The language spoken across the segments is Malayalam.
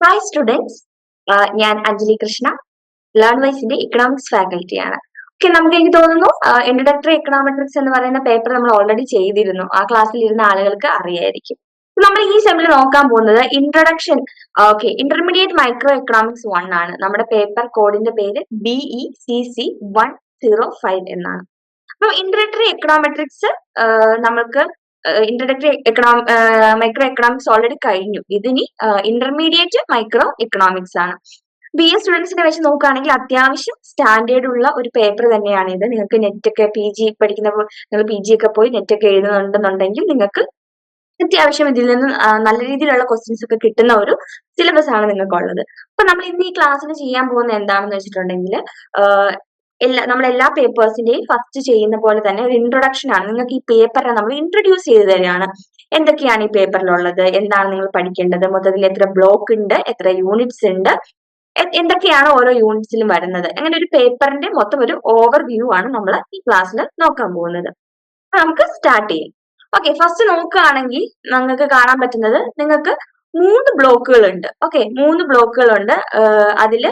ഹായ് സ്റ്റുഡൻസ് ഞാൻ അഞ്ജലി കൃഷ്ണ. ലേൺ വൈസിന്റെ ഇക്കണോമിക്സ് ഫാക്കൽറ്റിയാണ് ഓക്കെ നമുക്ക് എനിക്ക് തോന്നുന്നു ഇൻട്രഡക്ടറി എക്കണോമെട്രിക്സ് എന്ന് പറയുന്ന പേപ്പർ നമ്മൾ ഓൾറെഡി ചെയ്തിരുന്നു. ആ ക്ലാസ്സിൽ ഇരുന്ന ആളുകൾക്ക് അറിയായിരിക്കും. നമ്മൾ ഈ സെമിൽ നോക്കാൻ പോകുന്നത് introduction okay intermediate micro economics one ആണ്. നമ്മുടെ പേപ്പർ കോഡിന്റെ പേര് B E C C one zero five എന്നാണ്. അപ്പൊ ഇൻട്രഡക്ടറി എക്കണോമെട്രിക്സ് നമ്മൾക്ക് introductory econo micro economics already കഴിഞ്ഞു. ഇതിനി ഇന്റർമീഡിയറ്റ് മൈക്രോ എക്കണോമിക്സ് ആണ്. ബി എ സ്റ്റുഡൻസിനെ വെച്ച് നോക്കുകയാണെങ്കിൽ അത്യാവശ്യം സ്റ്റാൻഡേർഡ് ഉള്ള ഒരു പേപ്പർ തന്നെയാണ് ഇത്. നിങ്ങൾക്ക് നെറ്റ് ഒക്കെ പി ജി പഠിക്കുന്ന നിങ്ങൾ പി ജി ഒക്കെ പോയി നെറ്റ് ഒക്കെ എഴുതുന്നുണ്ടെന്നുണ്ടെങ്കിൽ നിങ്ങൾക്ക് അത്യാവശ്യം ഇതിൽ നിന്ന് നല്ല രീതിയിലുള്ള ക്വസ്റ്റ്യൻസ് ഒക്കെ കിട്ടുന്ന ഒരു സിലബസ് ആണ് നിങ്ങൾക്കുള്ളത്. അപ്പൊ നമ്മൾ ഇന്ന് ഈ ക്ലാസ്സിൽ ചെയ്യാൻ പോകുന്ന എന്താണെന്ന് വെച്ചിട്ടുണ്ടെങ്കിൽ എല്ലാ നമ്മൾ എല്ലാ പേപ്പേഴ്സിന്റെയും ഫസ്റ്റ് ചെയ്യുന്ന പോലെ തന്നെ ഒരു ഇൻട്രൊഡക്ഷൻ ആണ്. നിങ്ങൾക്ക് ഈ പേപ്പറിനെ നമ്മൾ ഇൻട്രൊഡ്യൂസ് ചെയ്ത് തരികയാണ് എന്തൊക്കെയാണ് ഈ പേപ്പറിലുള്ളത് എന്താണ് നിങ്ങൾ പഠിക്കേണ്ടത്? മൊത്തത്തിൽ എത്ര ബ്ലോക്ക് ഉണ്ട്? എത്ര യൂണിറ്റ്സ് ഉണ്ട്? എന്തൊക്കെയാണ് ഓരോ യൂണിറ്റ്സിലും വരുന്നത്? അങ്ങനെ ഒരു പേപ്പറിന്റെ മൊത്തം ഒരു ഓവർ വ്യൂ ആണ് നമ്മൾ ഈ ക്ലാസ്സിൽ നോക്കാൻ പോകുന്നത്. നമുക്ക് സ്റ്റാർട്ട് ചെയ്യാം. ഓക്കെ ഫസ്റ്റ് നോക്കുകയാണെങ്കിൽ നിങ്ങൾക്ക് കാണാൻ പറ്റുന്നത് നിങ്ങൾക്ക് മൂന്ന് ബ്ലോക്കുകൾ ഉണ്ട്. ഓക്കെ മൂന്ന് ബ്ലോക്കുകൾ ഉണ്ട്. അതിൽ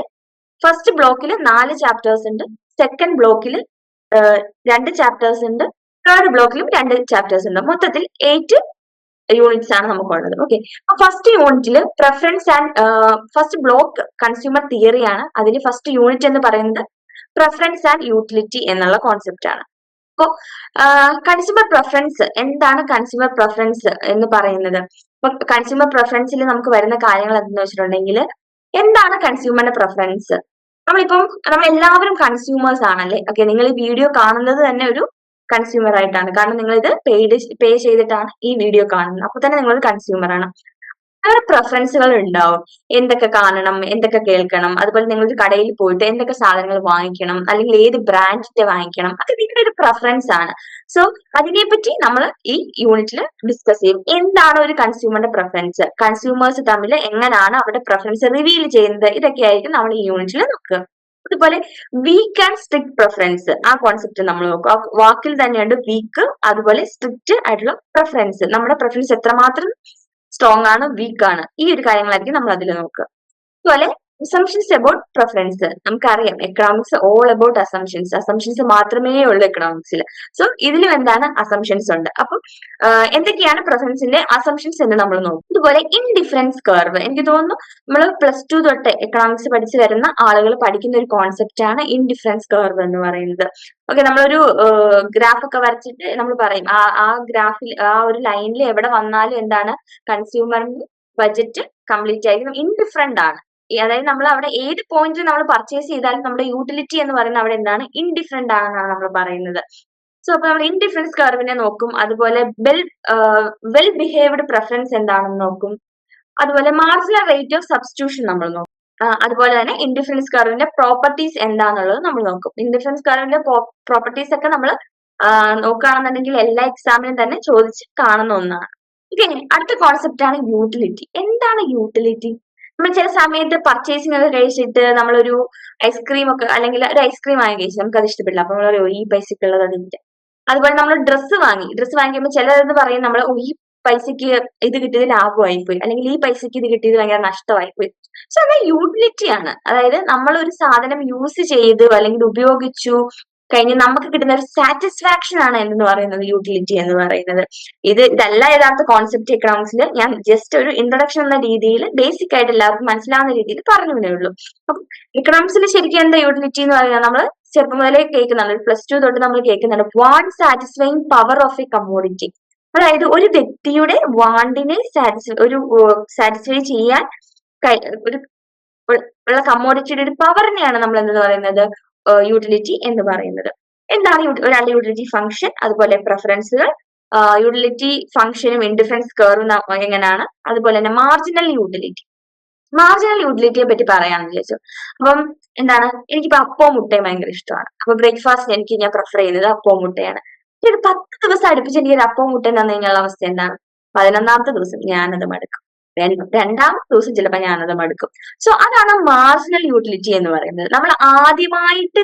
ഫസ്റ്റ് ബ്ലോക്കിൽ നാല് ചാപ്റ്റേഴ്സ് ഉണ്ട്. സെക്കൻഡ് ബ്ലോക്കിൽ രണ്ട് ചാപ്റ്റേഴ്സ് ഉണ്ട്. തേർഡ് ബ്ലോക്കിലും രണ്ട് ചാപ്റ്റേഴ്സ് ഉണ്ട്. മൊത്തത്തിൽ എയ്റ്റ് യൂണിറ്റ്സ് ആണ് നമുക്കുള്ളത് ഓക്കെ അപ്പൊ ഫസ്റ്റ് യൂണിറ്റിൽ preference and first block consumer theory ആണ്. അതിൽ ഫസ്റ്റ് യൂണിറ്റ് എന്ന് പറയുന്നത് പ്രെഫറൻസ് ആൻഡ് യൂട്ടിലിറ്റി എന്നുള്ള കോൺസെപ്റ്റ് ആണ്. അപ്പോ കൺസ്യൂമർ പ്രിഫറൻസ് എന്താണ് കൺസ്യൂമർ പ്രിഫറൻസ് എന്ന് പറയുന്നത്? ഇപ്പൊ കൺസ്യൂമർ പ്രിഫറൻസിൽ നമുക്ക് വരുന്ന കാര്യങ്ങൾ എന്തെന്ന് വെച്ചിട്ടുണ്ടെങ്കിൽ എന്താണ് കൺസ്യൂമറിന്റെ പ്രിഫറൻസ് നമ്മളിപ്പം നമ്മൾ എല്ലാവരും കൺസ്യൂമേഴ്സ് ആണല്ലേ? ഓക്കെ നിങ്ങൾ ഈ വീഡിയോ കാണുന്നത് തന്നെ ഒരു കൺസ്യൂമർ ആയിട്ടാണ്. കാരണം നിങ്ങൾ ഇത് പെയ്ഡ് പേ ചെയ്തിട്ടാണ് ഈ വീഡിയോ കാണുന്നത്. അപ്പൊ തന്നെ നിങ്ങൾ കൺസ്യൂമർ ആണ്. പ്രിഫറൻസുകൾ ഉണ്ടാവും. എന്തൊക്കെ കാണണം എന്തൊക്കെ കേൾക്കണം അതുപോലെ നിങ്ങൾ ഒരു കടയിൽ പോയിട്ട് എന്തൊക്കെ സാധനങ്ങൾ വാങ്ങിക്കണം അല്ലെങ്കിൽ ഏത് ബ്രാൻഡിന്റെ വാങ്ങിക്കണം അത് നിങ്ങളുടെ ഒരു പ്രിഫറൻസ് ആണ്. സോ അതിനെപ്പറ്റി നമ്മൾ ഈ യൂണിറ്റിൽ ഡിസ്കസ് ചെയ്യും. എന്താണ് ഒരു കൺസ്യൂമറിന്റെ പ്രഫറൻസ് കൺസ്യൂമേഴ്സ് തമ്മിൽ എങ്ങനെയാണ് അവരുടെ പ്രഫറൻസ് റിവീൽ ചെയ്യുന്നത്? ഇതൊക്കെ ആയിരിക്കും നമ്മൾ ഈ യൂണിറ്റിൽ നോക്കുക. അതുപോലെ വീക്ക് ആൻഡ് സ്ട്രിക്ട് പ്രഫറൻസ് ആ കോൺസെപ്റ്റ് നമ്മൾ നോക്കും ആ വാക്കിൽ തന്നെയുണ്ട് വീക്ക് അതുപോലെ സ്ട്രിക്റ്റ് ആയിട്ടുള്ള പ്രഫറൻസ് നമ്മുടെ പ്രിഫറൻസ് എത്രമാത്രം സ്ട്രോങ് ആണ് വീക്ക് ആണ്. ഈ ഒരു കാര്യങ്ങളായിരിക്കും നമ്മൾ അതിൽ നോക്കുക. അതുപോലെ അസംഷൻസ് അബൌട്ട് പ്രിഫറൻസ് നമുക്കറിയാം. Economics all about assumptions assumptions മാത്രമേ ഉള്ളൂ എക്കണോമിക്സിൽ സോ ഇതിലും എന്താണ് അസംഷൻസ് ഉണ്ട്? അപ്പം എന്തൊക്കെയാണ് പ്രിഫറൻസിന്റെ അസംഷൻസ് എന്ന് നമ്മൾ നോക്കും. ഇതുപോലെ ഇൻഡിഫറൻസ് കർവ് എനിക്ക് തോന്നുന്നു നമ്മൾ പ്ലസ് ടു തൊട്ട് എക്കണോമിക്സ് പഠിച്ചു വരുന്ന ആളുകൾ പഠിക്കുന്ന ഒരു കോൺസെപ്റ്റ് ആണ് ഇൻഡിഫറൻസ് കർവ് എന്ന് പറയുന്നത്. ഓക്കെ നമ്മളൊരു ഗ്രാഫ് ഒക്കെ വരച്ചിട്ട് നമ്മൾ പറയും ആ ആ ഗ്രാഫിൽ ആ ഒരു ലൈനിൽ എവിടെ വന്നാലും എന്താണ് കൺസ്യൂമറിന് ബജറ്റ് കംപ്ലീറ്റ് ആയിരിക്കും. ഇൻഡിഫറെന്റ് ആണ്. അതായത് നമ്മൾ അവിടെ ഏത് പോയിന്റിൽ നമ്മൾ പർച്ചേസ് ചെയ്താലും നമ്മുടെ യൂട്ടിലിറ്റി എന്ന് പറയുന്നത് അവിടെ എന്താണ്? ഇൻഡിഫറെന്റ് ആണെന്നാണ് നമ്മൾ പറയുന്നത്. സോ അപ്പൊ നമ്മൾ ഇൻഡിഫറൻസ് കർവിനെ നോക്കും. അതുപോലെ വെൽ വെൽ ബിഹേവ്ഡ് പ്രിഫറൻസ് എന്താണെന്ന് നോക്കും. അതുപോലെ മാർജിനൽ റേറ്റ് ഓഫ് സബ്സ്റ്റിറ്റ്യൂഷൻ നമ്മൾ നോക്കും. അതുപോലെ തന്നെ ഇൻഡിഫറൻസ് കർവിന്റെ പ്രോപ്പർട്ടീസ് എന്താണെന്നുള്ളത് നമ്മൾ നോക്കും. ഇൻഡിഫറൻസ് കർവിന്റെ പ്രോപ്പർട്ടീസ് ഒക്കെ നമ്മൾ നോക്കുകയാണെന്നുണ്ടെങ്കിൽ എല്ലാ എക്സാമിനും തന്നെ ചോദിച്ച് കാണുന്ന ഒന്നാണ്. ഓക്കെ അടുത്ത കോൺസെപ്റ്റ് ആണ് യൂട്ടിലിറ്റി എന്താണ് യൂട്ടിലിറ്റി നമ്മൾ ചില സമയത്ത് പർച്ചേസിംഗ് ഒക്കെ കഴിച്ചിട്ട് നമ്മളൊരു ഐസ്ക്രീം ഒക്കെ അല്ലെങ്കിൽ ഒരു ഐസ്ക്രീം വാങ്ങി കഴിച്ചു നമുക്ക് അത് ഇഷ്ടപ്പെടില്ല. അപ്പൊ നമ്മൾ ഈ പൈസക്ക് ഉള്ളത് അതിന്റെ അതുപോലെ നമ്മൾ ഡ്രസ്സ് വാങ്ങി. ഡ്രസ്സ് വാങ്ങിക്കുമ്പോൾ ചിലരെന്ന് പറയും നമ്മൾ ഈ പൈസക്ക് ഇത് കിട്ടിയത് ലാഭമായി പോയി അല്ലെങ്കിൽ ഈ പൈസക്ക് ഇത് കിട്ടിയത് ഭയങ്കര നഷ്ടമായി പോയി സോ അത് യൂട്ടിലിറ്റി ആണ്. അതായത് നമ്മൾ ഒരു സാധനം യൂസ് ചെയ്തു അല്ലെങ്കിൽ ഉപയോഗിച്ചു കഴിഞ്ഞ് നമുക്ക് കിട്ടുന്ന ഒരു സാറ്റിസ്ഫാക്ഷൻ ആണ് എന്ന് പറയുന്നത്? യൂട്ടിലിറ്റി എന്ന് പറയുന്നത്. ഇത് ഇതല്ല യഥാർത്ഥ കോൺസെപ്റ്റ് എക്കണോമിക്സിൽ ഞാൻ ജസ്റ്റ് ഒരു ഇൻട്രൊഡക്ഷൻ എന്ന രീതിയിൽ ബേസിക് ആയിട്ട് എല്ലാവർക്കും മനസ്സിലാവുന്ന രീതിയിൽ പറഞ്ഞു ഉള്ളൂ. അപ്പം എക്കണോമിക്സിൽ ശരിക്കും എന്താ യൂട്ടിലിറ്റി എന്ന് പറയുന്നത് നമ്മൾ ചെറുപ്പം മുതലേ കേൾക്കുന്നുണ്ട്. പ്ലസ് ടു തൊട്ട് നമ്മൾ കേൾക്കുന്നുണ്ട്. Want satisfying power of a commodity അതായത് ഒരു വ്യക്തിയുടെ വാണ്ടിനെ സാറ്റിസ്ഫൈ ഒരു സാറ്റിസ്ഫൈ ചെയ്യാൻ ഒരു ഉള്ള കമ്മോഡിറ്റിയുടെ ഒരു പവറിനെയാണ് നമ്മൾ എന്ന് പറയുന്നത്? യൂട്ടിലിറ്റി എന്ന് പറയുന്നത്. എന്താണ് ഒരാളുടെ യൂട്ടിലിറ്റി ഫംഗ്ഷൻ അതുപോലെ പ്രഫറൻസുകൾ യൂട്ടിലിറ്റി ഫംഗ്ഷനും ഇൻഡിഫറൻസ് കർവും എങ്ങനെയാണ്? അതുപോലെ തന്നെ മാർജിനൽ യൂട്ടിലിറ്റി മാർജിനൽ യൂട്ടിലിറ്റിയെ പറ്റി പറയാമെന്ന് വിചാരിച്ചു അപ്പം എന്താണ്? എനിക്കിപ്പോ അപ്പവും മുട്ടയും ഭയങ്കര ഇഷ്ടമാണ്. അപ്പൊ ബ്രേക്ക്ഫാസ്റ്റ് എനിക്ക് ഞാൻ പ്രിഫർ ചെയ്യുന്നത് അപ്പവും മുട്ടയാണ്. ഒരു പത്ത് ദിവസം അടുപ്പിച്ച് എനിക്ക് ഒരു അപ്പവും മുട്ടയും തന്നു കഴിഞ്ഞുള്ള അവസ്ഥ എന്താണ്? പതിനൊന്നാമത്തെ ദിവസം ഞാനത് മടുക്കും. രണ്ടാമത്തെ ദിവസം ചിലപ്പോൾ ഞാനത് മടുക്കും. സോ അതാണ് മാർജിനൽ യൂട്ടിലിറ്റി എന്ന് പറയുന്നത്. നമ്മൾ ആദ്യമായിട്ട്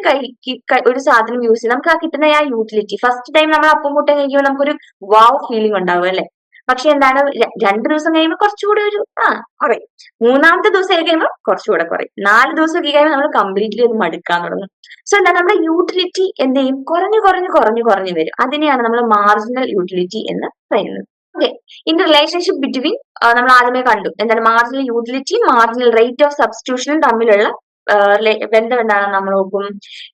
ഒരു സാധനം യൂസ് ചെയ്യും നമുക്ക് ആ കിട്ടുന്ന ആ യൂട്ടിലിറ്റി ഫസ്റ്റ് ടൈം നമ്മൾ അപ്പം മുട്ട കഴിക്കുമ്പോൾ നമുക്കൊരു വാവ് ഫീലിംഗ് ഉണ്ടാവും അല്ലെ? പക്ഷെ എന്താണ് രണ്ടു ദിവസം കഴിയുമ്പോൾ കുറച്ചുകൂടെ ഒരു ആ കുറയും. മൂന്നാമത്തെ ദിവസം കഴിയുമ്പോൾ കുറച്ചുകൂടെ കുറയും. നാല് ദിവസം ഒക്കെ കഴിയുമ്പോൾ നമ്മൾ കംപ്ലീറ്റ്ലി ഒന്ന് മടുക്കാൻ തുടങ്ങും. സോ എന്താ നമ്മുടെ യൂട്ടിലിറ്റി എന്ത് ചെയ്യും? കുറഞ്ഞു കുറഞ്ഞു കുറഞ്ഞു കുറഞ്ഞു വരും. അതിനെയാണ് നമ്മൾ മാർജിനൽ യൂട്ടിലിറ്റി എന്ന് പറയുന്നത്. ഓക്കെ ഇൻ റിലേഷൻഷിപ്പ് ബിറ്റ്വീൻ നമ്മൾ ആദ്യമേ കണ്ടു. എന്താണ് marginal utility marginal rate of സബ്സ്റ്റിറ്റ്യൂഷനും തമ്മിലുള്ള ബന്ധം എന്താണെന്ന് നമ്മൾ നോക്കും.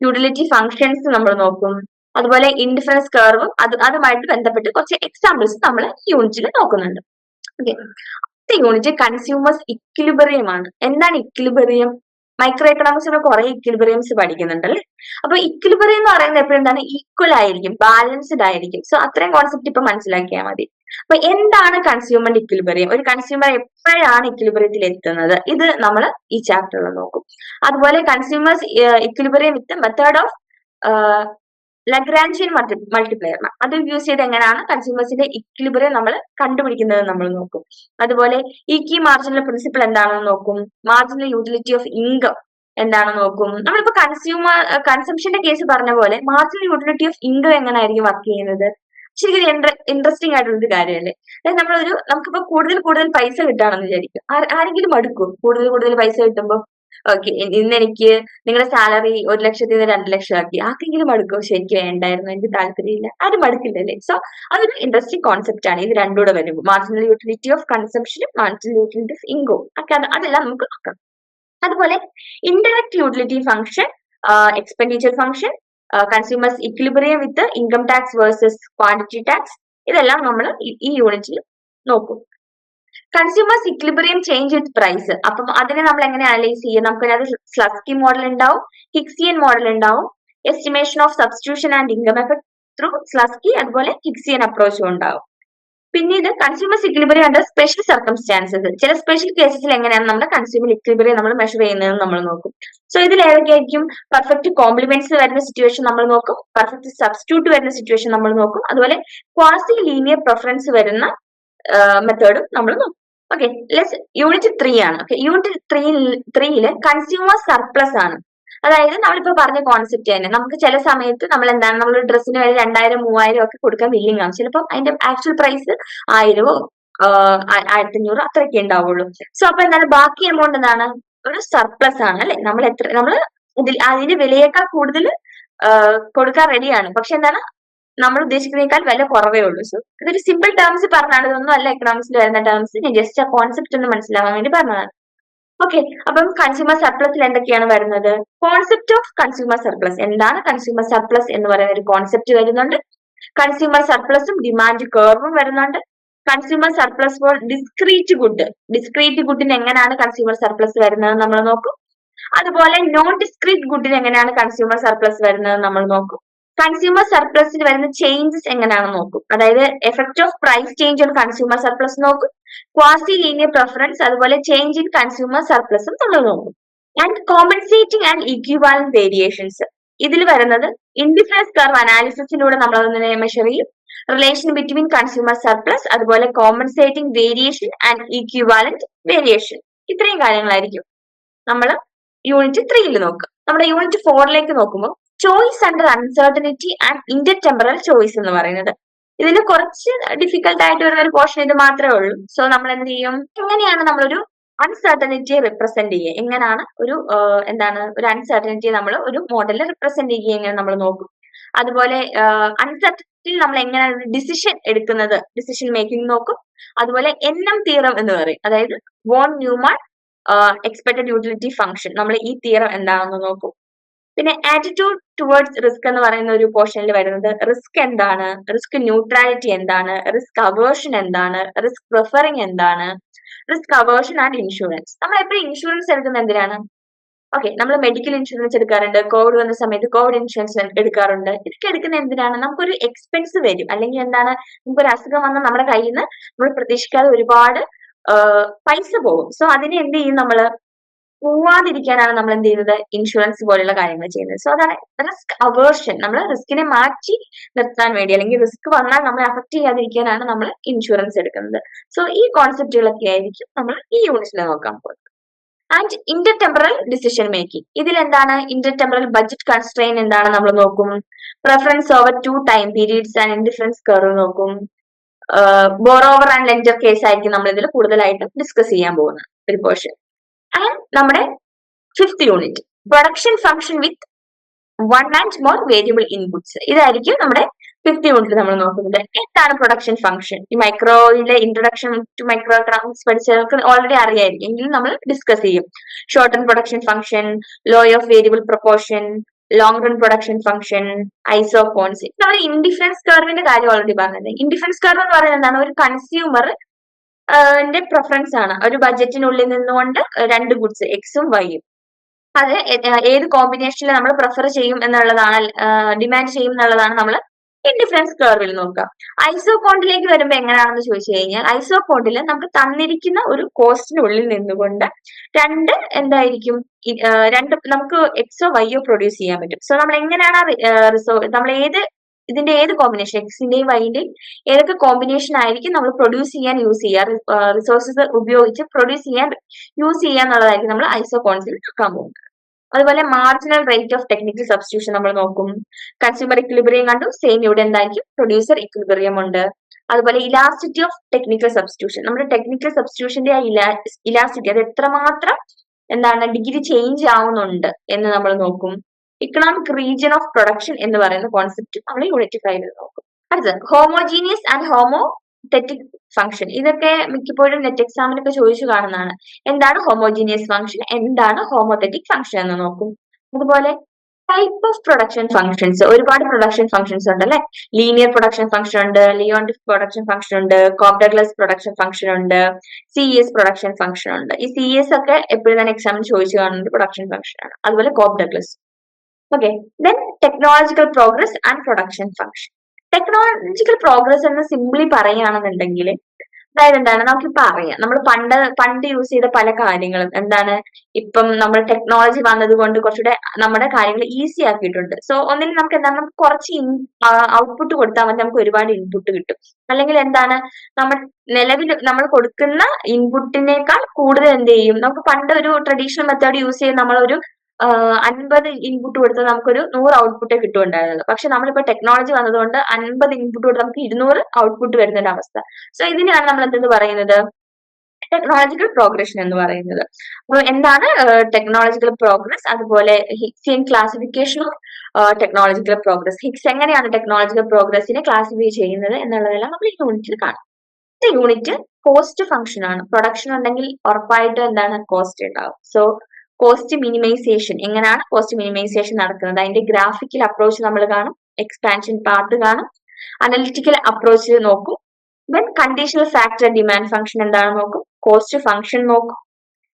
യൂട്ടിലിറ്റി ഫങ്ഷൻസ് നമ്മൾ നോക്കും. അതുപോലെ ഇൻഡിഫറൻസ് കർവും അത് അതുമായിട്ട് ബന്ധപ്പെട്ട് കുറച്ച് എക്സാമ്പിൾസ് നമ്മൾ യൂണിറ്റിൽ നോക്കുന്നുണ്ട്. ഓക്കെ അടുത്ത യൂണിറ്റ് കൺസ്യൂമേഴ്സ് ഇക്വിലിബറിയം ആണ്. എന്താണ് ഇക്വിലിബറിയം മൈക്രോ എക്കണോമിക്സിൽ കുറെ ഇക്വിലിബറിയംസ് പഠിക്കുന്നുണ്ട് അല്ലേ? അപ്പൊ ഇക്വിലിബറിയം എന്ന് പറയുന്നത് എപ്പോഴും എന്താണ്? ഈക്വൽ ആയിരിക്കും ബാലൻസ്ഡ് ആയിരിക്കും. സോ അത്രയും കോൺസെപ്റ്റ് ഇപ്പൊ മനസ്സിലാക്കിയാൽ മതി. അപ്പൊ എന്താണ് കൺസ്യൂമർ ഇക്വിലിബറിയം ഒരു കൺസ്യൂമർ എപ്പോഴാണ് ഇക്വിലിബറിയത്തിൽ എത്തുന്നത്? ഇത് നമ്മൾ ഈ ചാപ്റ്ററിൽ നോക്കും. അതുപോലെ consumer's equilibrium with method of Lagrangian multi multiplier അത് യൂസ് ചെയ്ത് എങ്ങനെയാണ് കൺസ്യൂമേഴ്സിന്റെ ഇക്വിലിബറിയം നമ്മൾ കണ്ടുപിടിക്കുന്നത് നമ്മൾ നോക്കും. അതുപോലെ ഈ കീ മാർജിനൽ പ്രിൻസിപ്പിൾ എന്താണെന്ന് നോക്കും. മാർജിനൽ യൂട്ടിലിറ്റി ഓഫ് ഇൻകം എന്താണെന്ന് നോക്കും. നമ്മളിപ്പോ കൺസ്യൂമർ കൺസംഷന്റെ കേസ് പറഞ്ഞ പോലെ മാർജിനൽ യൂട്ടിലിറ്റി ഓഫ് ഇൻകം എങ്ങനെയായിരിക്കും വർക്ക് ചെയ്യുന്നത്? ശരിക്കും ഇൻട്രസ്റ്റിംഗ് ആയിട്ടുള്ള ഒരു കാര്യമല്ലേ? അതായത് നമ്മളൊരു നമുക്കിപ്പോ കൂടുതൽ കൂടുതൽ പൈസ കിട്ടാണെന്ന് വിചാരിക്കും. ആരെങ്കിലും മടുക്കും കൂടുതൽ കൂടുതൽ പൈസ കിട്ടുമ്പോൾ ഓക്കെ ഇന്ന് എനിക്ക് നിങ്ങളുടെ സാലറി ഒരു ലക്ഷത്തിൽ നിന്ന് രണ്ട് ലക്ഷം ആക്കി. ആർക്കെങ്കിലും മടുക്കോ ശരിക്കും വേണ്ടായിരുന്നു. എനിക്ക് താല്പര്യമില്ല. ആരും മടുക്കില്ലല്ലേ സോ അതൊരു ഇൻട്രസ്റ്റിംഗ് കോൺസെപ്റ്റ് ആണ്. ഇത് രണ്ടുകൂടെ വരുമ്പോൾ മാർജിനൽ യൂട്ടിലിറ്റി ഓഫ് കൺസംഷനും മാർജിനൽ യൂട്ടിലിറ്റി ഓഫ് ഇൻകവും ഒക്കെ അതെല്ലാം നമുക്ക് നോക്കാം. അതുപോലെ indirect utility function expenditure function consumer's equilibrium with income tax versus quantity tax ഇതെല്ലാം നമ്മൾ ഈ യൂണിറ്റിൽ നോക്കും. Consumer's equilibrium change with price അപ്പം അതിനെ നമ്മൾ എങ്ങനെ അനലൈസ് ചെയ്യും? നമുക്ക് അതിനകത്ത് സ്ലസ്കി മോഡൽ ഉണ്ടാവും ഹിക്സിയൻ മോഡൽ ഉണ്ടാവും estimation of substitution and income effect through Slutsky അതുപോലെ ഹിക്സിയൻ അപ്രോച്ചും ഉണ്ടാവും. പിന്നീട് consumer equilibrium under special circumstances ചില സ്പെഷ്യൽ കേസസിൽ എങ്ങനെയാണ് നമ്മുടെ കൺസ്യൂമർ ഇക്ലിബറി നമ്മൾ മെഷർ ചെയ്യുന്നത് നമ്മൾ നോക്കും. സോ ഇതിൽ ഏതൊക്കെയായിരിക്കും? പെർഫെക്റ്റ് കോംപ്ലിമെന്റ്സ് വരുന്ന സിറ്റുവേഷൻ നമ്മൾ നോക്കും. പെർഫെക്റ്റ് സബ്സ്റ്റിറ്റ്യൂട്ട് വരുന്ന സിറ്റുവേഷൻ നമ്മൾ നോക്കും. അതുപോലെ ക്വാസി ലീനിയർ പ്രിഫറൻസ് വരുന്ന മെത്തേഡും നമ്മൾ നോക്കും. ഓക്കെ ലെസ് യൂണിറ്റ് ത്രീ ആണ്. ഓക്കെ യൂണിറ്റ് ത്രീ ത്രീയിൽ കൺസ്യൂമർ സർപ്ലസ് ആണ്. അതായത് നമ്മളിപ്പോ പറഞ്ഞ കോൺസെപ്റ്റ് തന്നെ. നമുക്ക് ചില സമയത്ത് നമ്മൾ എന്താണ് നമ്മൾ ഡ്രസ്സിന് വേണ്ടി രണ്ടായിരം മൂവായിരം ഒക്കെ കൊടുക്കാൻ വില്ലിങ് ആവും ചിലപ്പോൾ അതിന്റെ ആക്ച്വൽ പ്രൈസ് ആയിരമോ ആയിരത്തി അഞ്ഞൂറ് അത്രയൊക്കെ ഉണ്ടാവുള്ളൂ. സോ അപ്പൊ എന്താണ്? ബാക്കി എമൗണ്ട് എന്താണ്? ഒരു സർപ്ലസ് ആണ് അല്ലെ? നമ്മൾ എത്ര നമ്മൾ ഇതിൽ അതിന്റെ വിലയേക്കാൾ കൂടുതൽ കൊടുക്കാൻ റെഡിയാണ് പക്ഷെ എന്താണ്? നമ്മൾ ഉദ്ദേശിക്കുന്നതിനേക്കാൾ വില കുറവേ ഉള്ളൂ. സോ ഇതൊരു സിമ്പിൾ ടേംസ് പറഞ്ഞാണ്. ഇതൊന്നും അല്ല എക്കണോമിക്സിൽ വരുന്ന ടേംസ് ഞാൻ ജസ്റ്റ് ആ കോൺസെപ്റ്റ് ഒന്ന് മനസ്സിലാവാൻ വേണ്ടി പറഞ്ഞതാണ്. ഓക്കെ അപ്പം കൺസ്യൂമർ സർപ്ലസിൽ എന്തൊക്കെയാണ് വരുന്നത്? കോൺസെപ്റ്റ് ഓഫ് കൺസ്യൂമർ സർപ്ലസ് എന്താണ് കൺസ്യൂമർ സർപ്ലസ് എന്ന് പറയുന്ന ഒരു കോൺസെപ്റ്റ് വരുന്നുണ്ട്. കൺസ്യൂമർ സർപ്ലസും ഡിമാൻഡ് കേർവും വരുന്നുണ്ട്. Consumer surplus for discrete good discrete ഗുഡിന് എങ്ങനെയാണ് കൺസ്യൂമർ സർപ്ലസ് വരുന്നത് നമ്മൾ നോക്കും. അതുപോലെ നോൺ ഡിസ്ക്രീറ്റ് ഗുഡിന് എങ്ങനെയാണ് കൺസ്യൂമർ സർപ്ലസ് വരുന്നത് നമ്മൾ നോക്കും. കൺസ്യൂമർ സർപ്ലസിൽ വരുന്ന ചേഞ്ചസ് എങ്ങനെയാണെന്ന് നോക്കും. അതായത് effect of price change on consumer surplus നോക്കും. ക്വാസി ലീനിയർ പ്രിഫറൻസ് അതുപോലെ ചേഞ്ച് ഇൻ കൺസ്യൂമർ സർപ്ലസും നമ്മൾ നോക്കും. And compensating and equivalent variations ഇതിൽ വരുന്നത് ഇൻഡിഫറൻസ് കർവ് അനാലിസിസിലൂടെ നമ്മൾ അതിനെ മെഷർ ചെയ്യും. റിലേഷൻ ബിറ്റ്വീൻ കൺസ്യൂമർ സർപ്ലസ് അതുപോലെ compensating variation and equivalent variation ഇത്രയും കാര്യങ്ങളായിരിക്കും. നമ്മൾ യൂണിറ്റ് ത്രീയിൽ നോക്കുക. നമ്മുടെ യൂണിറ്റ് ഫോറിലേക്ക് നോക്കുമ്പോൾ choice under uncertainty and intertemporal choice എന്ന് പറയുന്നത്. ഇതിൽ കുറച്ച് ഡിഫിക്കൽട്ട് ആയിട്ട് വരുന്ന ഒരു പോർഷൻ ഇത് മാത്രമേ ഉള്ളൂ. സോ നമ്മൾ എന്ത് ചെയ്യും? എങ്ങനെയാണ് നമ്മളൊരു അൺസർട്ടനിറ്റിയെ റിപ്രസെന്റ് ചെയ്യുക? എങ്ങനെയാണ് ഒരു എന്താണ്? ഒരു അൺസർട്ടനിറ്റിയെ നമ്മൾ ഒരു മോഡലിൽ റിപ്രസെന്റ് ചെയ്യുക എങ്ങനെ നമ്മൾ നോക്കും? അതുപോലെ അൺസർട്ടനിറ്റിയിൽ നമ്മൾ എങ്ങനെയാണ് ഡിസിഷൻ എടുക്കുന്നത്? ഡിസിഷൻ മേക്കിംഗ് നോക്കും. അതുപോലെ എൻ എം തീറം എന്ന് പറയും. അതായത് von Neumann expected utility function നമ്മൾ ഈ തീറം എന്താണെന്ന് നോക്കും. പിന്നെ ആറ്റിറ്റ്യൂഡ് ടുവേർഡ്സ് റിസ്ക് എന്ന് പറയുന്ന ഒരു പോർഷനിൽ വരുന്നത് റിസ്ക് എന്താണ്? റിസ്ക് ന്യൂട്രാലിറ്റി എന്താണ്? റിസ്ക് അവേർഷൻ എന്താണ്? റിസ്ക് പ്രിഫറിങ് എന്താണ്? റിസ്ക് അവേർഷൻ ആൻഡ് ഇൻഷുറൻസ് നമ്മൾ എപ്പോഴും ഇൻഷുറൻസ് എടുക്കുന്ന എന്തിനാണ്? ഓക്കെ നമ്മൾ മെഡിക്കൽ ഇൻഷുറൻസ് എടുക്കാറുണ്ട് കോവിഡ് വന്ന സമയത്ത് കോവിഡ് ഇൻഷുറൻസ് എടുക്കാറുണ്ട്. ഇതൊക്കെ എടുക്കുന്ന എന്തിനാണ്? നമുക്കൊരു എക്സ്പെൻസ് വരും. അല്ലെങ്കിൽ എന്താണ്? നമുക്കൊരു അസുഖം വന്നാൽ നമ്മുടെ കയ്യിൽ നിന്ന് നമ്മൾ പ്രതീക്ഷിക്കാതെ ഒരുപാട് പൈസ പോകും. സോ അതിനെ എന്ത് ചെയ്യും നമ്മൾ പോവാതിരിക്കാനാണ് നമ്മൾ എന്ത് ചെയ്യുന്നത്? ഇൻഷുറൻസ് പോലെയുള്ള കാര്യങ്ങൾ ചെയ്യുന്നത്. സോ അതാണ് റിസ്ക് അവേർഷൻ നമ്മൾ റിസ്കിനെ മാറ്റി നിർത്താൻ വേണ്ടി അല്ലെങ്കിൽ റിസ്ക് വന്നാൽ നമ്മളെ അഫക്ട് ചെയ്യാതിരിക്കാനാണ് നമ്മൾ ഇൻഷുറൻസ് എടുക്കുന്നത്. സോ ഈ കോൺസെപ്റ്റുകളൊക്കെ ആയിരിക്കും നമ്മൾ ഈ യൂണിറ്റിൽ നോക്കാൻ പോകുന്നത്. And inter temporal decision making ഇതിൽ എന്താണ്? ഇന്റർ ടെമ്പറൽ ബഡ്ജറ്റ് കൺസ്ട്രെയിൻ എന്താണ് നമ്മൾ നോക്കും? Preference over two time periods and indifference curve നോക്കും. ബോറോവർ ആൻഡ് ലെഞ്ചർ കേസ് ആയിരിക്കും നമ്മൾ ഇതിൽ കൂടുതലായിട്ടും ഡിസ്കസ് ചെയ്യാൻ പോകുന്നത്. ഒരു പോർഷൻ ആൻഡ് നമ്മുടെ fifth unit production function with one and more variable inputs ഇതായിരിക്കും നമ്മുടെ ഫിഫ്ത് യൂണിറ്റ് നമ്മൾ നോക്കുന്നത്. എന്താണ് പ്രൊഡക്ഷൻ ഫംഗ്ഷൻ ഈ മൈക്രോയിലെ ഇൻട്രൊഡക്ഷൻ ടു മൈക്രോ എക്കണോമിക്സ് പഠിച്ചവർക്ക് ഓൾറെഡി അറിയായിരിക്കും. എങ്കിലും നമ്മൾ ഡിസ്കസ് ചെയ്യും. Short run production function law of variable proportion long run production function isoquants നമ്മൾ ഇൻഡിഫറൻസ് കർവിന്റെ കാര്യം ഓൾറെഡി പറഞ്ഞത് ഇൻഡിഫറൻസ് കർവ് എന്ന് പറയുന്നത് എന്താണ്? ഒരു കൺസ്യൂമർ ന്റെ പ്രിഫറൻസ് ആണ്. ഒരു ബഡ്ജറ്റിനുള്ളിൽ നിന്നുകൊണ്ട് രണ്ട് ഗുഡ്സ് എക്സും വൈയും അത് ഏത് കോമ്പിനേഷനിൽ നമ്മൾ പ്രിഫർ ചെയ്യും എന്നുള്ളതാണ് ഡിമാൻഡ് ചെയ്യും എന്നുള്ളതാണ് നമ്മൾ ഇൻഡിഫറൻസ് കർവിൽ നോക്കുക. ഐസോകോണ്ടിലേക്ക് വരുമ്പോൾ എങ്ങനെയാണെന്ന് ചോദിച്ചു കഴിഞ്ഞാൽ ഐസോകോണ്ടിൽ നമുക്ക് തന്നിരിക്കുന്ന ഒരു കോസ്റ്റിനുള്ളിൽ നിന്നുകൊണ്ട് രണ്ട് എന്തായിരിക്കും? രണ്ട് നമുക്ക് എക്സോ വൈയോ പ്രൊഡ്യൂസ് ചെയ്യാൻ പറ്റും. സോ നമ്മൾ എങ്ങനെയാണ് നമ്മൾ ഏത് ഇതിന്റെ ഏത് കോമ്പിനേഷൻ എക്സിന്റെയും വൈന്റെയും ഏതൊക്കെ കോമ്പിനേഷൻ ആയിരിക്കും നമ്മൾ പ്രൊഡ്യൂസ് ചെയ്യാൻ യൂസ് ചെയ്യുക? റിസോഴ്സസ് ഉപയോഗിച്ച് പ്രൊഡ്യൂസ് ചെയ്യാൻ യൂസ് ചെയ്യുക എന്നുള്ളതായിരിക്കും നമ്മൾ ഐസോകോൺസിൽ നോക്കാൻ പോകുന്നത്. അതുപോലെ marginal rate of technical substitution നമ്മൾ നോക്കും. കൺസ്യൂമർ ഇക്വിലിബ്രിയം കണ്ടു. സെയിം ഇവിടെ എന്തായിരിക്കും? പ്രൊഡ്യൂസർ ഇക്വിലിബ്രിയം ഉണ്ട്. അതുപോലെ ഇലാസ്റ്റിറ്റി ഓഫ് ടെക്നിക്കൽ സബ്സ്റ്റിറ്റ്യൂഷൻ നമ്മുടെ ടെക്നിക്കൽ സബ്സ്റ്റിറ്റ്യൂഷന്റെ ആ ഇലാസ്റ്റിറ്റി അത് എത്രമാത്രം എന്താണ് ഡിഗ്രി ചേഞ്ച് ആവുന്നുണ്ട് എന്ന് നമ്മൾ നോക്കും. ഇക്കണോമിക് റീജിയൻ ഓഫ് പ്രൊഡക്ഷൻ എന്ന് പറയുന്ന കോൺസെപ്റ്റ് നമ്മൾ യൂണിറ്റ് ഫൈവിൽ നോക്കും. അടുത്തത് homogeneous and homothetic function ഇതൊക്കെ മിക്കപ്പോഴും നെറ്റ് എക്സാമിനൊക്കെ ചോദിച്ചു കാണുന്നതാണ്. എന്താണ് ഹോമോജീനിയസ് ഫംഗ്ഷൻ എന്താണ് ഹോമോതെറ്റിക് ഫംഗ്ഷൻ എന്ന് നോക്കും. അതുപോലെ ടൈപ്പ് ഓഫ് പ്രൊഡക്ഷൻ ഫംഗ്ഷൻസ് ഒരുപാട് പ്രൊഡക്ഷൻ ഫംഗ്ഷൻസ് ഉണ്ട് അല്ലെ ലീനിയർ പ്രൊഡക്ഷൻ ഫംഗ്ഷൻ ഉണ്ട് ലിയോണ്ടിക് പ്രൊഡക്ഷൻ ഫംഗ്ഷൻ ഉണ്ട് കോപ്ഡഗ്ലസ് പ്രൊഡക്ഷൻ ഫംഗ്ഷൻ ഉണ്ട് സി എസ് പ്രൊഡക്ഷൻ ഫംഗ്ഷൻ ഉണ്ട്. ഈ സി എസ് ഒക്കെ എപ്പോഴും തന്നെ എക്സാമിന് ചോദിച്ചു കാണുന്നത് പ്രൊഡക്ഷൻ ഫംഗ്ഷൻ ആണ്. അതുപോലെ Cobb Douglas okay then technological progress and production function technological progress എന്ന് സിംപ്ലി പറയുകയാണെന്നുണ്ടെങ്കിൽ അതായത് എന്താണ്? നമുക്കിപ്പോ അറിയാം. നമ്മൾ പണ്ട് പണ്ട് യൂസ് ചെയ്ത പല കാര്യങ്ങളും. എന്താണ്? ഇപ്പം നമ്മൾ ടെക്നോളജി വന്നത് കൊണ്ട് കുറച്ചുകൂടെ നമ്മുടെ കാര്യങ്ങൾ ഈസി ആക്കിയിട്ടുണ്ട്. സോ ഒന്നിൽ നമുക്ക് എന്താണ്? നമുക്ക് കുറച്ച് ഔട്ട്പുട്ട് കൊടുത്താൽ മതി. നമുക്ക് ഒരുപാട് ഇൻപുട്ട് കിട്ടും. അല്ലെങ്കിൽ എന്താണ്? നമ്മൾ നിലവിൽ നമ്മൾ കൊടുക്കുന്ന ഇൻപുട്ടിനേക്കാൾ കൂടുതൽ എന്ത് ചെയ്യും? നമുക്ക് പണ്ട് ഒരു ട്രഡീഷണൽ മെത്തേഡ് യൂസ് ചെയ്ത് നമ്മളൊരു അൻപത് ഇൻപുട്ട് കൊടുത്താൽ നമുക്കൊരു നൂറ് ഔട്ട്പുട്ടേ കിട്ടുന്നുണ്ടായിരുന്നുള്ളൂ പക്ഷെ നമ്മളിപ്പോ ടെക്നോളജി വന്നതുകൊണ്ട് അൻപത് ഇൻപുട്ട് കൊടുത്താൽ നമുക്ക് ഇരുന്നൂറ് ഔട്ട്പുട്ട് വരുന്ന ഒരു അവസ്ഥ. സോ ഇതിനെയാണ് നമ്മൾ എന്തെന്ന് പറയുന്നത്? ടെക്നോളജിക്കൽ പ്രോഗ്രഷൻ എന്ന് പറയുന്നത്. അപ്പോൾ എന്താണ് ടെക്നോളജിക്കൽ പ്രോഗ്രസ് അതുപോലെ Hicksian classification of technological progress Hicks എങ്ങനെയാണ് ടെക്നോളജിക്കൽ പ്രോഗ്രസിനെ ക്ലാസിഫൈ ചെയ്യുന്നത് എന്നുള്ളതെല്ലാം നമ്മൾ ഈ യൂണിറ്റിൽ കാണാം. യൂണിറ്റ് കോസ്റ്റ് ഫംഗ്ഷൻ ആണ്. പ്രൊഡക്ഷൻ ഉണ്ടെങ്കിൽ ഉറപ്പായിട്ടും എന്താണ് കോസ്റ്റ് ഉണ്ടാവും. സോ കോസ്റ്റ് മിനിമൈസേഷൻ എങ്ങനെയാണ് കോസ്റ്റ് മിനിമൈസേഷൻ നടക്കുന്നത്? അതിന്റെ ഗ്രാഫിക്കൽ അപ്രോച്ച് നമ്മൾ കാണും എക്സ്പാൻഷൻ പാർട്ട് കാണും അനലിറ്റിക്കൽ അപ്രോച്ച് നോക്കും. Then conditional factor demand function എന്താണെന്ന് നോക്കും? കോസ്റ്റ് ഫംഗ്ഷൻ നോക്കും.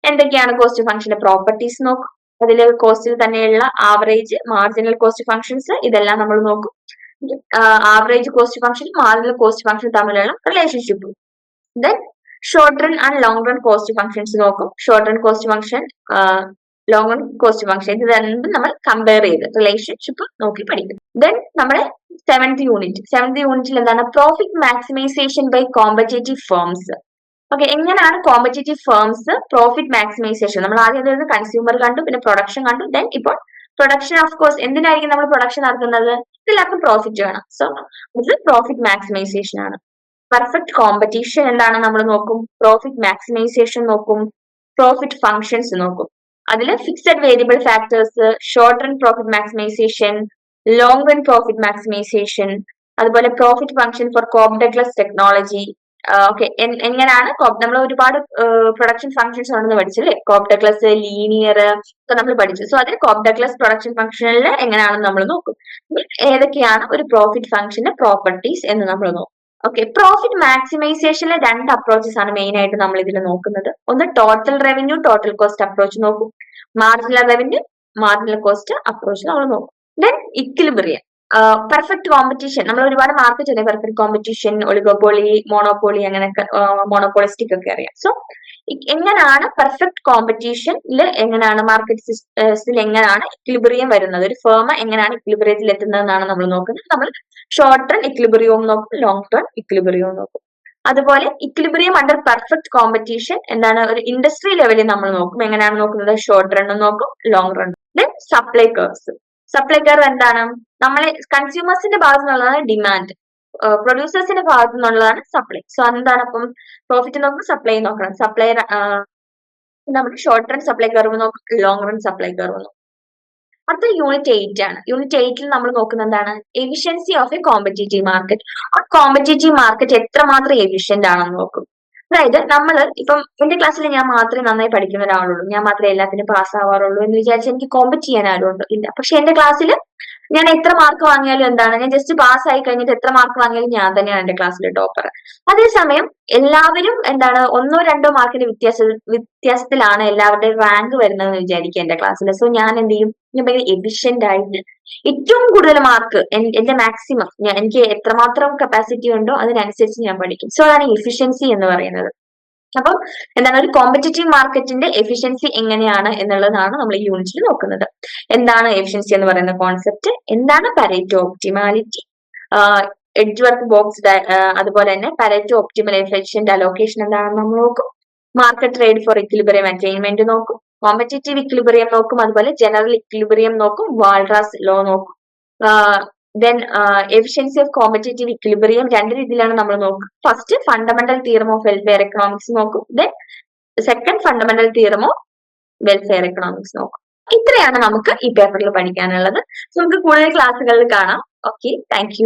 എന്തൊക്കെയാണ് കോസ്റ്റ് ഫംഗ്ഷന്റെ പ്രോപ്പർട്ടീസ് നോക്കും. അതിൽ കോസ്റ്റിൽ തന്നെയുള്ള ആവറേജ് മാർജിനൽ കോസ്റ്റ് ഫംഗ്ഷൻസ് ഇതെല്ലാം നമ്മൾ നോക്കും. Average cost function marginal cost function തമ്മിലുള്ള relationship then short run and long run cost functions നോക്കും. Short run cost function long run cost function ഇത് രണ്ടും നമ്മൾ കമ്പയർ ചെയ്ത് റിലേഷൻഷിപ്പ് നോക്കി പഠിക്കും. ദെൻ നമ്മുടെ സെവൻത് യൂണിറ്റ് സെവൻത് യൂണിറ്റിൽ എന്താണ്? Profit maximisation by competitive firms okay എങ്ങനെയാണ് കോമ്പറ്റേറ്റീവ് ഫേംസ് പ്രോഫിറ്റ് മാക്സിമൈസേഷൻ നമ്മൾ ആദ്യം അതായത് കൺസ്യൂമർ കണ്ടു പിന്നെ പ്രൊഡക്ഷൻ കണ്ടു ദെൻ ഇപ്പോൾ പ്രൊഡക്ഷൻ ഓഫ് കോഴ്സ് എന്തിനായിരിക്കും നമ്മൾ പ്രൊഡക്ഷൻ നടത്തുന്നത്? എല്ലാവർക്കും പ്രോഫിറ്റ് വേണം. സോ ഇത് പ്രോഫിറ്റ് മാക്സിമൈസേഷൻ ആണ്. പെർഫെക്റ്റ് കോമ്പറ്റീഷൻ എന്താണ് നമ്മൾ നോക്കും? പ്രോഫിറ്റ് മാക്സിമൈസേഷൻ നോക്കും. പ്രോഫിറ്റ് ഫങ്ഷൻസ് നോക്കും. അതിൽ fixed variable factors short run profit maximisation long run profit maximisation അതുപോലെ profit function for Cobb Douglas technology okay എങ്ങനെയാണ്? നമ്മൾ ഒരുപാട് പ്രൊഡക്ഷൻ ഫങ്ഷൻസ് ഉണ്ടെന്ന് പഠിച്ചല്ലേ കോപ് ഡഗ്ലസ് ലീനിയർ ഒക്കെ നമ്മൾ പഠിച്ചു. സോ അതിൽ കോപ് ഡഗ്ലസ് പ്രൊഡക്ഷൻ ഫംഗ്ഷനിൽ എങ്ങനെയാണെന്ന് നമ്മൾ നോക്കും. ഏതൊക്കെയാണ്? ഒരു പ്രോഫിറ്റ് ഫങ്ഷന്റെ പ്രോപ്പർട്ടീസ് എന്ന് നമ്മൾ നോക്കും. ഓക്കെ പ്രോഫിറ്റ് മാക്സിമൈസേഷനിലെ രണ്ട് അപ്രോച്ചസ് ആണ് മെയിൻ ആയിട്ട് നമ്മൾ ഇതിൽ നോക്കുന്നത്. ഒന്ന് total revenue total cost approach നോക്കും. Marginal revenue marginal cost approach നമ്മൾ നോക്കും. ദെൻ ഇക്വിലിബ്രിയം പെർഫെക്റ്റ് കോമ്പറ്റീഷൻ നമ്മൾ ഒരുപാട് മാർക്ക് ചെയ്യുന്നത് പെർഫെക്റ്റ് കോമ്പറ്റീഷൻ ഒളിഗോപോളി മോണോപോളി അങ്ങനെയൊക്കെ മോണോപോളിസ്റ്റിക് ഒക്കെ അറിയാം. സോ എങ്ങനെയാണ് പെർഫെക്റ്റ് കോമ്പറ്റീഷനിൽ എങ്ങനെയാണ് മാർക്കറ്റ് സിസ്റ്റത്തിൽ എങ്ങനെയാണ് ഇക്ലിബറിയം വരുന്നത്? ഒരു ഫേമ എങ്ങനെയാണ് ഇക്ലിബറിയത്തിൽ എത്തുന്നതെന്നാണ് നമ്മൾ നോക്കുന്നത്. നമ്മൾ ഷോർട്ട് ടേൺ ഇക്വിലിബ്രിയവും നോക്കും ലോങ് ടേൺ ഇക്വിലിബ്രിയവും നോക്കും. അതുപോലെ ഇക്ലിബറിയം അണ്ടർ പെർഫെക്റ്റ് കോമ്പറ്റീഷൻ എന്താണ്? ഒരു ഇൻഡസ്ട്രി ലെവലിൽ നമ്മൾ നോക്കും. എങ്ങനെയാണ് നോക്കുന്നത്? ഷോർട്ട് റണ്ണും നോക്കും long റണ്ണും then supply curves supply curve എന്താണ്? നമ്മളെ കൺസ്യൂമേഴ്സിന്റെ ഭാഗത്തു നിന്നുള്ളതാണ് ഡിമാൻഡ് പ്രൊഡ്യൂസേഴ്സിന്റെ ഭാഗത്തു നിന്നുള്ളതാണ് സപ്ലൈ സോ എന്താണ് അപ്പം പ്രോഫിറ്റ് നോക്കണം. സപ്ലൈ നോക്കണം സപ്ലൈ നമ്മുടെ ഷോർട്ട് റൺ സപ്ലൈ കർവ് നോക്കും ലോങ് റൺ സപ്ലൈ കർവ് നോക്കും അടുത്ത യൂണിറ്റ് എയ്റ്റ് ആണ്. യൂണിറ്റ് എയ്റ്റിൽ നമ്മൾ നോക്കുന്നത് എന്താണ്? Efficiency of a competitive market ആ കോമ്പറ്റേറ്റീവ് മാർക്കറ്റ് എത്രമാത്രം എഫിഷ്യന്റ് ആണെന്ന് നോക്കും. അതായത് നമ്മൾ ഇപ്പം എന്റെ ക്ലാസ്സിൽ ഞാൻ മാത്രമേ നന്നായി പഠിക്കുന്ന ഒരാളുള്ളൂ. ഞാൻ മാത്രമേ എല്ലാത്തിനും പാസ് ആവാറുള്ളൂ എന്ന് വിചാരിച്ച് എനിക്ക് കോമ്പറ്റ് ചെയ്യാൻ ആരും ഇല്ല. പക്ഷെ എന്റെ ക്ലാസ്സിൽ ഞാൻ എത്ര മാർക്ക് വാങ്ങിയാലും എന്താണ്? ഞാൻ ജസ്റ്റ് പാസ് ആയി കഴിഞ്ഞിട്ട് എത്ര മാർക്ക് വാങ്ങിയാലും ഞാൻ തന്നെയാണ് എന്റെ ക്ലാസ്സിലെ ടോപ്പർ അതേസമയം എല്ലാവരും എന്താണ് ഒന്നോ രണ്ടോ മാർക്കിന്റെ വ്യത്യാസ വ്യത്യാസത്തിലാണ് എല്ലാവരുടെയും റാങ്ക് വരുന്നതെന്ന് വിചാരിക്കുക എന്റെ ക്ലാസ്സിൽ സോ ഞാൻ എന്ത് ചെയ്യും? ഞാൻ ഭയങ്കര എഫിഷ്യന്റ് ആയിട്ട് ഏറ്റവും കൂടുതൽ മാർക്ക് എന്റെ മാക്സിമം എനിക്ക് എത്രമാത്രം കപ്പാസിറ്റി ഉണ്ടോ അതിനനുസരിച്ച് ഞാൻ പഠിക്കും. സോ അതാണ് എഫിഷ്യൻസി എന്ന് പറയുന്നത്. അപ്പം എന്താണ് ഒരു കോമ്പറ്റേറ്റീവ് മാർക്കറ്റിന്റെ എഫിഷ്യൻസി എങ്ങനെയാണ് എന്നുള്ളതാണ് നമ്മൾ ഈ യൂണിറ്റിൽ നോക്കുന്നത്. എന്താണ് എഫിഷ്യൻസി എന്ന് പറയുന്ന കോൺസെപ്റ്റ് എന്താണ് Pareto optimality Edgeworth box അതുപോലെ തന്നെ പരേറ്റോ ഒപ്റ്റിമൽ എഫിഷ്യന്റ് അലോക്കേഷൻ എന്താണെന്ന് നമ്മൾ നോക്കും. Market trade for equilibrium attainment നോക്കും. കോമ്പറ്റേറ്റീവ് ഇക്വിലിബറിയം നോക്കും. അതുപോലെ ജനറൽ ഇക്വിലിബറിയം നോക്കും. വാൾറാസ് ലോ നോക്കും. Then efficiency of competitive equilibrium രണ്ട് രീതിയിലാണ് നമ്മൾ നോക്കുക. First fundamental theorem of welfare economics നോക്കും. Then second fundamental theorem of welfare economics നോക്കും. ഇത്രയാണ് നമുക്ക് ഈ പേപ്പറിൽ പഠിക്കാനുള്ളത്. നമുക്ക് കൂടുതൽ ക്ലാസ്സുകളിൽ കാണാം. Okay thank